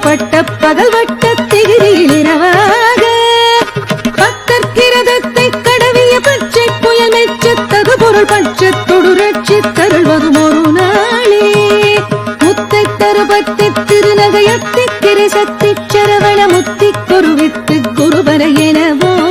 பட்ட பகல் வட்ட திகிரியில் இரவாக. பத்தற்கிரதத்தை கடவிய பச்சை புயல் மெச்சத்தது பொருள் பட்சத்தொடு ரட்சி தருள்வதும் ஒரு நாளே. முத்தை தருபத்தி திருநகையத்தி கிரை சக்தி சரவண முத்தி குருவித்து குருபர எனவோ.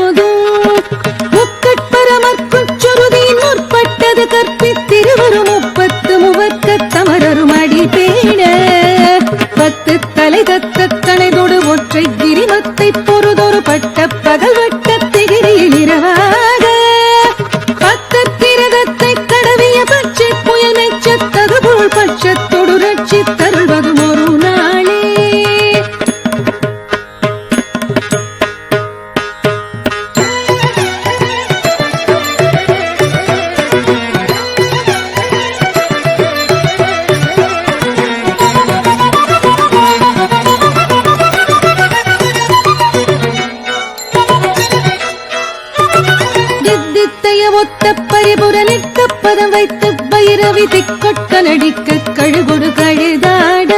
ஒற்றை கிரிமத்தை பொறுதொரு பட்டு ஒத்த பரிபுர நிற்க பதம் வைத்து பைரவி திக்கொட்ட நடிக்க கழுகுடு கழுதாட.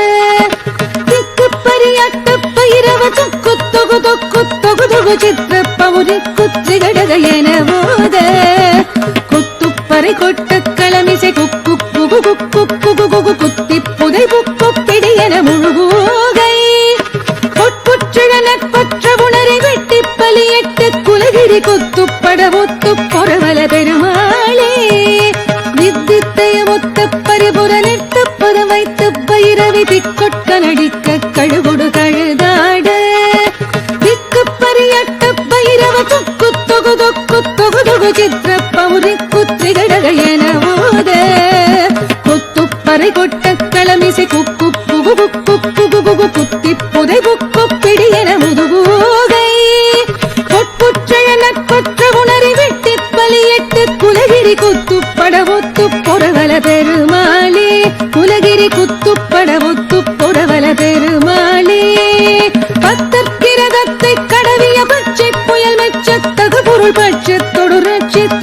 திக்கு பரியாட்ட பைரவ தொக்கு தொகு தொக்கு தொகு தொகு சித்திர பவுரி குத்தி கடக என போத குத்துப்பறை கொட்ட களமிசை குக்கு குகு குக்கு குகு குகு குத்தி புதை புக்கு பிடி என முழுகூகை. குலகிரி குத்துப்பட ஒத்து பொறவல பெருமாளே வித்தித்தைய ஒத்த பரிபுர நெட்டு பதம் வைத்து பைரவி திக்கொட்க நடிக்க கழுகுடு கழுதாட திக்கு பரியட்ட பைரவ தொக்கு தொகு தொக்கு தொகு தொகு சித்திர பௌரி குத்திகடக என ஓத பறை கொட்ட களமிசை குக்கு புகு புக்கு புகு புகு குத்தி புதை புக்கு பிடி என முதுகூகை பொறவல பெருமாளே உலகிரி குத்துப்பட ஒத்து பொறவல பெருமாளே. பத்தற்கிரதத்தை கடவிய பச்சை புயல் மெச்சத்தகு பொருள் பட்சத்தொடு ரட்சித்